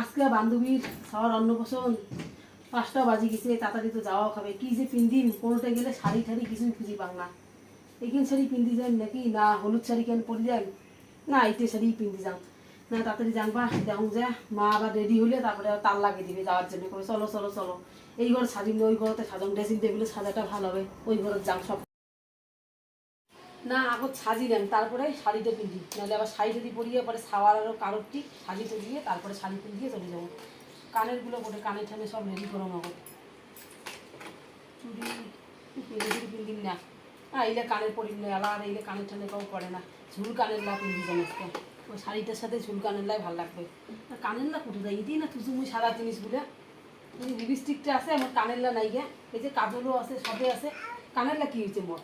আজকে বান্ধবীর সবার অন্নপ্রাশন পাঁচটা বাজি গেছে তাড়াতাড়ি তো যাওয়া খাবে। কি যে পিন্দিম কোনোটা গেলে শাড়ি ঠাড়ি কিছুই খুঁজি পাং না। এইখান শাড়ি পিন্দি যান নাকি? না, হলুদ শাড়ি কেন পরি যান না, এইটে শাড়ি পিন্দি যান না তাড়াতাড়ি জানবা দেখুন যে মা আবার রেডি হলে তারপরে তাল লাগিয়ে দিবে যাওয়ার জন্য। করে চলো চলো চলো। এই ঘর সাজিম, ওই ঘরতে সাজাম। ড্রেসিং টেবিলে সাজাটা ভালো হবে। ওই ঘরের যাম সব। না আগত সাজি নেন তারপরে শাড়িটা পিন্ধি নাহলে আবার শাড়ি যদি পরিয়ে পরে সাওয়ার আরও কারোরটি শাড়ি দিয়ে তারপরে শাড়ি পিন্ধিয়ে চলে যাব। কানেরগুলো পরে কানে ঠানে সব রেডি করো নগদ চুড়ি পিন্দিম না। হ্যাঁ এইলে কানের পরিম না আর এইলে কানের ঠানে কেউ করে না। ঝুল কানের লা পিন্ধি যেন আজকে। ওই শাড়িটার সাথে ঝুল কানের লাই ভালো লাগবে। আর কানের লা কোথায় যাই এটাই না তুই মুই সাদা জিনিসগুলো এই লিপস্টিকটা আছে, আমার কানের লা নাই গে। এই যে কাজলও আছে, সবে আছে। কানের লা কি হয়েছে মোর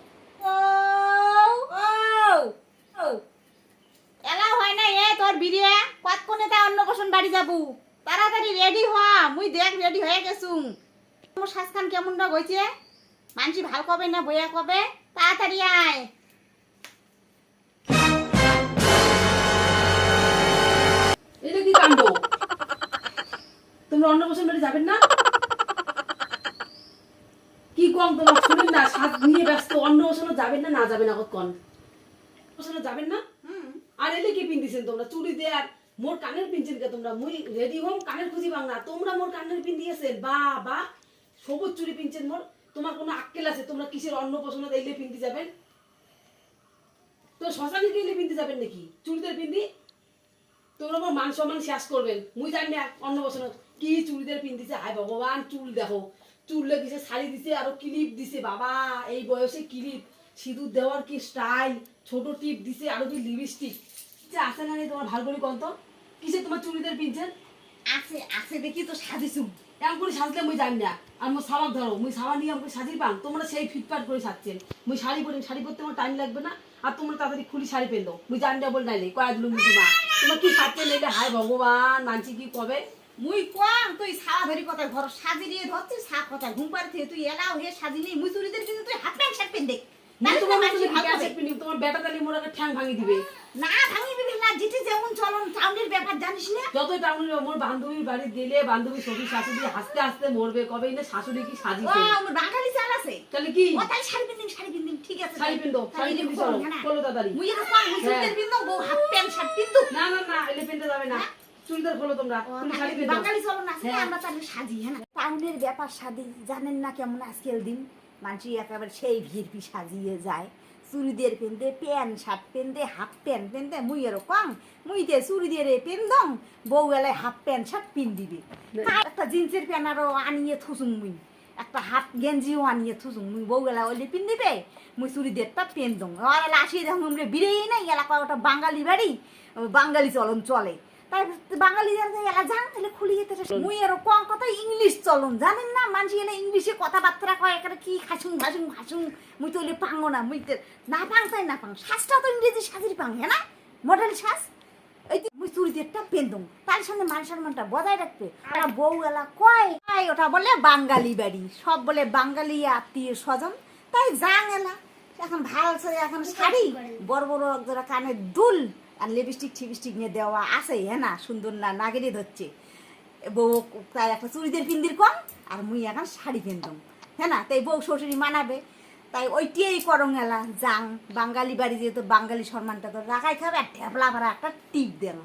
এলা হয় মানসি ভালো কবে না বইয়া কবে? তাড়াতাড়ি আয়। কি তোমরা অন্য বছর বাড়ি যাবেন না? কি কম তোমার শুনেন না সাত নিয়ে ব্যস্ত, অন্য বছর যাবেন না না যাবেন আগত কন বছর যাবেন না? আর এলে কি পিন্দিছেন তোমরা? চুড়ি দে আর মোর কানের পিনছেন কে তোমরা। মুই রেডি হোম কানের খুঁজি পাং না। তোমরা মোর কানের পিন দিয়েছেন। বা বা সবুজ চুড়ি পিনছেন মোর। তোমার কোনো আক্কেল আছে? তোমরা কিসের অন্য পছন্দ দিলে পিনতে যাবেন? তো শ্মশানে গেলে পিনতে যাবেন নাকি? চুড়িদার পিন্দি তোমরা আমার মান সম্মান শেষ করবেন। মুই জানি না অন্য বছর কি চুড়িদার পিন্দিছে হায় ভগবান চুল দেখো। চুল লেগেছে শাড়ি দিছে আরও ক্লিপ দিছে। বাবা এই বয়সে ক্লিপ। সিঁদুর দেওয়ার কি স্টাইল ছোট টিপ দিছে আরও কি লিপস্টিক যে আছে না নেই তোমার ভালো করে কন্ত কিসে তোমার চুড়িদার পিনছেন আছে আছে দেখি তো সাজিছু এমন করে সাজলে মুই জানি না। আর মোর সাবাক ধরো মুই সাবান নিয়ে আমাকে সাজিয়ে পান তোমরা সেই ফিটফাট করে সাজছেন। মুই শাড়ি পরি শাড়ি পরতে আমার টাইম লাগবে না। আর তোমরা তাড়াতাড়ি খুলি শাড়ি পেল। মুই জানি না বল নাইলে কয়া দিল মুই মা তোমরা কি সাজছে নাইলে? হায় ভগবান মানছি কি কবে? মুই কম তুই সারা ধরি কথা ঘর সাজি দিয়ে ধরছিস সাত কথা। ঘুম পাড়ি তুই এলাও হে সাজি নেই মুই চুরিদের কিন্তু তুই হাত প্যান্ট শার্ট পিন দেখ। মুই তোমার মতো ভালো ব্যাগ হবে। সেট তোমার বেটা তালি মোর ঠ্যাং ভাঙি দিবে। না ভাঙি দিবি না যেটি যেমন চলন টাউনের ব্যাপার জানিস না? যতই টাউনের মোর বান্ধবীর বাড়ি গেলে বান্ধবী শ্বশুর শাশুড়ি হাসতে হাসতে মরবে কবে না শাশুড়ি কি ও আমার বাঙালি চাল আছে। তাহলে কি? ও তাই শাড়ি পিন্দিম শাড়ি পিন্দিম ঠিক আছে শাড়ি পিন্দো শাড়ি পিন্দি চলো চলো তাড়াতাড়ি। মুই এটা কোন মুই পিন্দো বউ হাফ প্যান্ট শার্ট পিন্দু না না না এলে পেনতে যাবে না। চুড়িদার খোলো তোমরা তুমি শাড়ি পিন্দো বাঙালি চলন আছে হ্যাঁ। আমরা তাহলে সাজি হ্যাঁ। টাউনের ব্যাপার সাজি জানেন না কেমন আজকের দিন? মানুষ একেবারে সেই ভিড় সাজিয়ে যায়। চুরিদের পেনতে প্যান্ট শার্ট পেনতে হাফ প্যান্ট পেনতে মুই এরকম মুই দে চুরি দিয়ে রে পেন্দম বউ এলাই হাফ প্যান্ট শার্ট পিন দিবি। একটা জিন্সের প্যান্ট আরও আনিয়ে থুসুম মুই একটা হাফ গেঞ্জিও আনিয়ে থুসুম মুই বউ এলা ওলি পিন দিবে মুই চুরি দেড়টা পেন দম আর এলা আসিয়ে দেখুন বিরেই নাই এলাকা ওটা বাঙালি বাড়ি বাঙালি চলন চলে। তাই বাঙালি যারা এলা যান তাহলে মুই এর কম কথা ইংলিশ চলন জানেন না? মানুষ এনে ইংলিশে কথাবার্তা কয় কি খাসুং খাসুং খাসুং মুই তো পাঙ্গো না মুই না পাং তাই না পাং। শ্বাসটা তো ইংরেজি সাজির পাং হ্যাঁ না? মডেল শ্বাস। এই মুই চুরি একটা পেন্দম তার সঙ্গে মান সম্মানটা বজায় রাখবে। আর বউ এলা কয় কয় ওটা বলে বাঙালি বাড়ি সব বলে বাঙালি আত্মীয় স্বজন। তাই যাং এলা এখন ভালো এখন শাড়ি বড় বড় একজোড়া কানের দুল আর লিপস্টিক টিপস্টিক নিয়ে দেওয়া আছে হ্যাঁ না? সুন্দর না নাগেরে ধরছে। বউ তাই একটা চুড়িদের পিন্দির কম আর মুই এখন শাড়ি পিনতাম হ্যাঁ না? তাই বউ শ্বশুরি মানাবে। তাই ওইটিই করং এলা যাং বাঙালি বাড়ি যেহেতু বাঙালি সম্মানটা তো রাখাই খাবে আর ঠেপলা ভরা একটা টিপ দেন।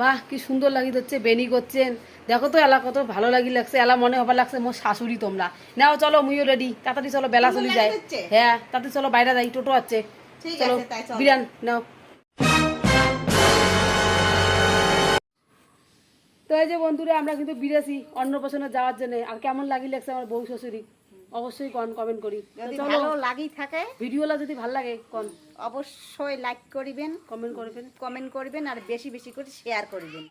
বাহ কি সুন্দর লাগি হচ্ছে বেনি করছেন। দেখো তো এলা কত ভালো লাগি লাগছে এলা মনে হবার লাগছে মোর শাশুড়ি তোমরা। নাও চলো মুইও রেডি তাড়াতাড়ি চলো বেলা চলে যায়। হ্যাঁ তাড়াতাড়ি চলো বাইরে যাই টোটো আছে। ঠিক আছে, তাই চলো। বিরান নাও। তো এই যে বন্ধুরা আমরা কিন্তু বিরেছি অন্নপ্রাশনে যাওয়ার জন্য। আর কেমন লাগি লাগছে আমার বউ শ্বশুরি অবশ্যই কন কমেন্ট করি। যদি ভালো লাগি থাকে ভিডিওলা যদি ভালো লাগে কন। অবশ্যই লাইক করিবেন কমেন্ট করবেন। কমেন্ট করবেন আর বেশি বেশি করে শেয়ার করবেন।